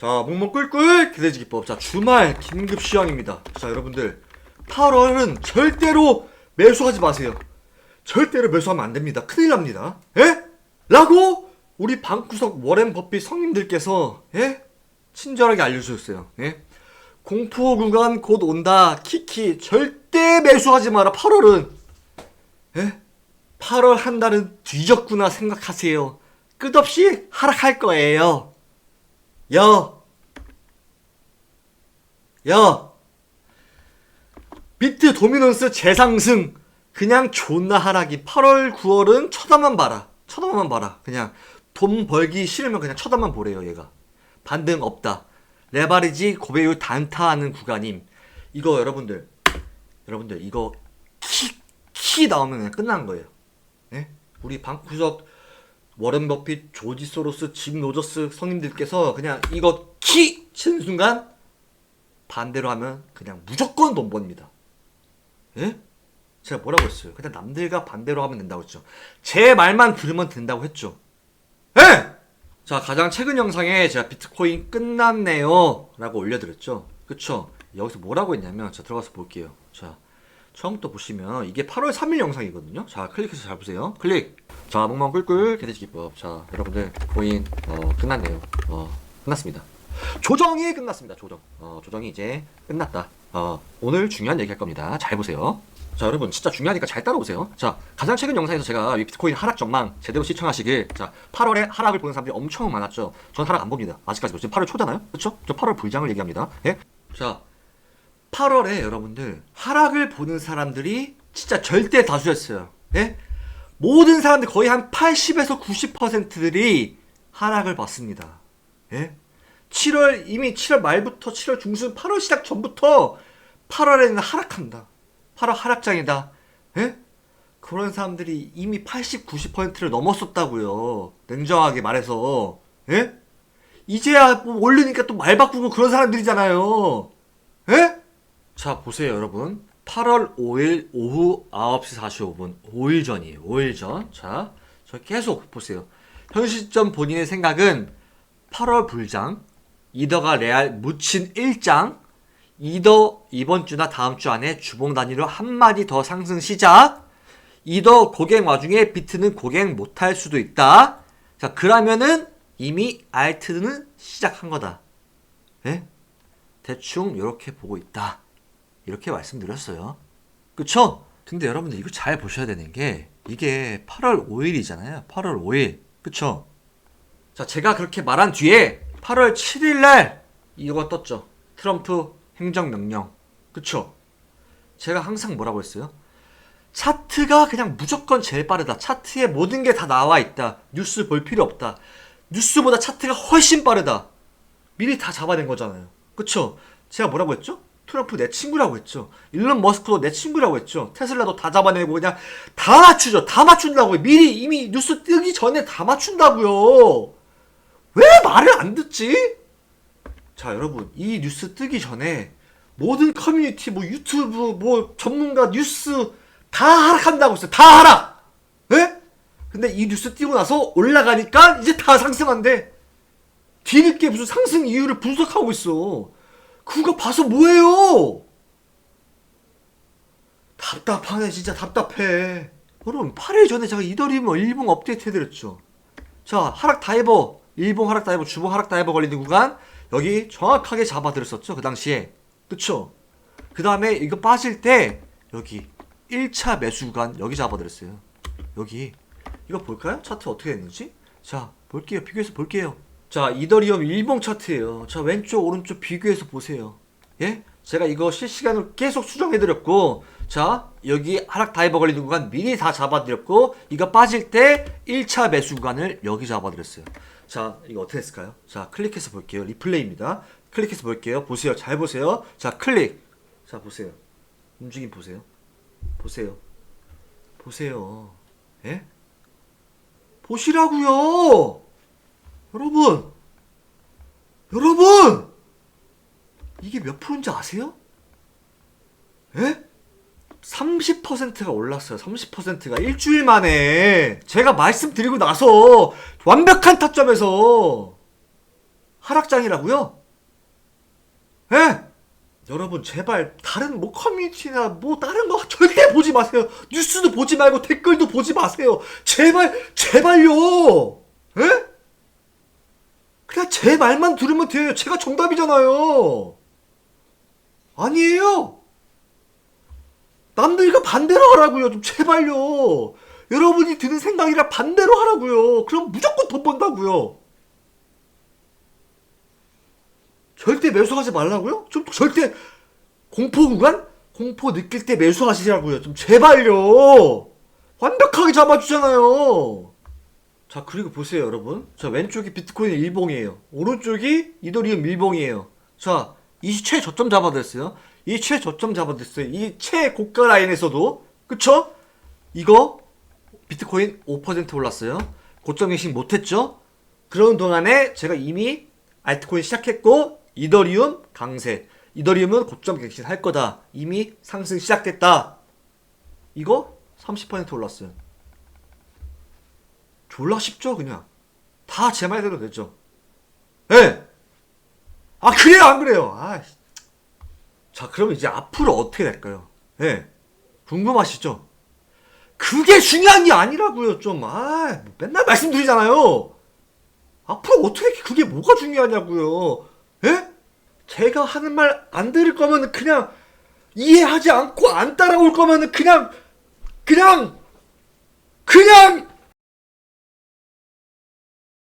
자, 목목 꿀꿀 기대지 기법. 자, 주말 긴급 시황입니다. 자, 여러분들 8월은 절대로 매수하지 마세요. 절대로 매수하면 안 됩니다. 큰일 납니다. 예? 라고 우리 방구석 워렌 버핏 성님들께서 예? 친절하게 알려주셨어요. 예? 공포 구간 곧 온다. 키키 절대 매수하지 마라. 8월은 예? 8월 한 달은 뒤졌구나 생각하세요. 끝없이 하락할 거예요. 야! 야! 비트 도미넌스 재상승. 그냥 존나 하락이. 8월, 9월은 쳐다만 봐라. 쳐다만 봐라. 그냥 돈 벌기 싫으면 그냥 쳐다만 보래요, 얘가. 반등 없다. 레바리지 고배율 단타하는 구간임. 이거 여러분들, 여러분들, 이거 키, 키 나오면 그냥 끝난 거예요. 예? 우리 방구석 워렌 버핏, 조지 소로스, 짐 로저스 성님들께서 그냥 이거 키 치는 순간 반대로 하면 그냥 무조건 돈 법니다. 예? 제가 뭐라고 했어요? 그냥 남들과 반대로 하면 된다고 했죠. 제 말만 들으면 된다고 했죠. 예! 자, 가장 최근 영상에 제가 비트코인 끝났네요. 라고 올려드렸죠. 그쵸? 여기서 뭐라고 했냐면, 자, 들어가서 볼게요. 자, 처음부터 보시면, 이게 8월 3일 영상이거든요. 자, 클릭해서 잘 보세요. 클릭! 자, 목만 꿀꿀, 개돼지 기법. 자, 여러분들, 코인, 어, 끝났네요. 어, 끝났습니다. 조정이 끝났습니다. 조정. 어, 조정이 이제 끝났다. 어, 오늘 중요한 얘기 할 겁니다. 잘 보세요. 자, 여러분, 진짜 중요하니까 잘 따라오세요. 자, 가장 최근 영상에서 제가 이 비트코인 하락 전망 제대로 시청하시길. 자, 8월에 하락을 보는 사람들이 엄청 많았죠. 전 하락 안 봅니다. 아직까지. 지금 8월 초잖아요? 그쵸? 저 8월 불장을 얘기합니다. 예? 자, 8월에 여러분들, 하락을 보는 사람들이 진짜 절대 다수였어요. 예? 모든 사람들 거의 한 80에서 90%들이 하락을 봤습니다. 예? 7월 이미 7월 말부터 7월 중순 8월 시작 전부터 8월에는 하락한다. 8월 하락장이다. 예? 그런 사람들이 이미 80, 90%를 넘었었다고요. 냉정하게 말해서. 예? 이제야 뭐 올리니까 또 말 바꾸고 그런 사람들이잖아요. 예? 자, 보세요, 여러분. 8월 5일 오후 9시 45분. 5일 전이에요. 5일 전. 자, 저 계속 보세요. 현 시점 본인의 생각은 8월 불장, 이더가 레알 묻힌 1장, 이더 이번 주나 다음 주 안에 주봉 단위로 한 마디 더 상승 시작. 이더 고갱 와중에 비트는 고갱 못할 수도 있다. 자, 그러면은 이미 알트는 시작한 거다. 예? 대충 이렇게 보고 있다. 이렇게 말씀드렸어요. 그쵸? 근데 여러분들 이거 잘 보셔야 되는 게 이게 8월 5일이잖아요. 8월 5일. 그쵸? 자, 제가 그렇게 말한 뒤에 8월 7일 날 이거 떴죠. 트럼프 행정명령. 그쵸? 제가 항상 뭐라고 했어요? 차트가 그냥 무조건 제일 빠르다. 차트에 모든 게 다 나와 있다. 뉴스 볼 필요 없다. 뉴스보다 차트가 훨씬 빠르다. 미리 다 잡아낸 거잖아요. 그쵸? 제가 뭐라고 했죠? 트럼프 내 친구라고 했죠. 일론 머스크도 내 친구라고 했죠. 테슬라도 다 잡아내고 그냥 다 맞추죠. 다 맞춘다고요. 미리 이미 뉴스 뜨기 전에 다 맞춘다고요. 왜 말을 안 듣지? 자, 여러분, 이 뉴스 뜨기 전에 모든 커뮤니티, 뭐 유튜브, 뭐 전문가 뉴스 다 하락한다고 했어요. 다 하락! 예? 근데 이 뉴스 띄고 나서 올라가니까 이제 다 상승한대. 뒤늦게 무슨 상승 이유를 분석하고 있어. 그거 봐서 뭐해요? 답답하네, 진짜 답답해. 여러분, 8일 전에 제가 이더리움 일봉 업데이트 해드렸죠. 자, 하락 다이버, 일봉 하락 다이버, 주봉 하락 다이버 걸리는 구간, 여기 정확하게 잡아드렸었죠, 그 당시에. 그쵸? 그 다음에 이거 빠질 때, 여기, 1차 매수 구간, 여기 잡아드렸어요. 여기. 이거 볼까요? 차트 어떻게 됐는지? 자, 볼게요. 비교해서 볼게요. 자, 이더리움 일봉 차트예요. 자, 왼쪽, 오른쪽 비교해서 보세요. 예? 제가 이거 실시간으로 계속 수정해드렸고, 자, 여기 하락 다이버 걸리는 구간 미리 다 잡아드렸고, 이거 빠질 때 1차 매수 구간을 여기 잡아드렸어요. 자, 이거 어떻게 됐을까요? 자, 클릭해서 볼게요. 리플레이입니다. 클릭해서 볼게요. 보세요. 잘 보세요. 자, 클릭. 자, 보세요. 움직임 보세요. 보세요. 보세요. 예? 보시라고요. 여러분. 여러분. 이게 몇 프로인지 아세요? 예? 30%가 올랐어요. 30%가 일주일 만에 제가 말씀드리고 나서 완벽한 타점에서 하락장이라고요? 예? 여러분 제발 다른 뭐 커뮤니티나 뭐 다른 거 절대 보지 마세요. 뉴스도 보지 말고 댓글도 보지 마세요. 제발 제발요. 예? 제 말만 들으면 돼요. 제가 정답이잖아요. 아니에요. 남들과 반대로 하라고요. 좀 제발요. 여러분이 드는 생각이랑 반대로 하라고요. 그럼 무조건 돈 번다고요. 절대 매수하지 말라고요? 좀 절대 공포 구간? 공포 느낄 때 매수하시라고요. 좀 제발요. 완벽하게 잡아주잖아요. 자 그리고 보세요 여러분. 자 왼쪽이 비트코인 일봉이에요. 오른쪽이 이더리움 일봉이에요. 자 이 최저점 잡아댔어요. 이 최저점 잡아댔어요. 이 최고가 라인에서도 그쵸? 이거 비트코인 5% 올랐어요. 고점 갱신 못했죠? 그런 동안에 제가 이미 알트코인 시작했고 이더리움 강세. 이더리움은 고점 갱신 할 거다. 이미 상승 시작됐다. 이거 30% 올랐어요. 졸라 쉽죠 그냥. 다 제 말대로 됐죠. 예. 네. 아 그래요 안 그래요? 아. 자 그럼 이제 앞으로 어떻게 될까요? 예. 네. 궁금하시죠? 그게 중요한 게 아니라고요 좀. 아 맨날 말씀드리잖아요. 앞으로 어떻게 그게 뭐가 중요하냐고요. 예? 제가 하는 말 안 들을 거면 그냥 이해하지 않고 안 따라올 거면 그냥 그냥 그냥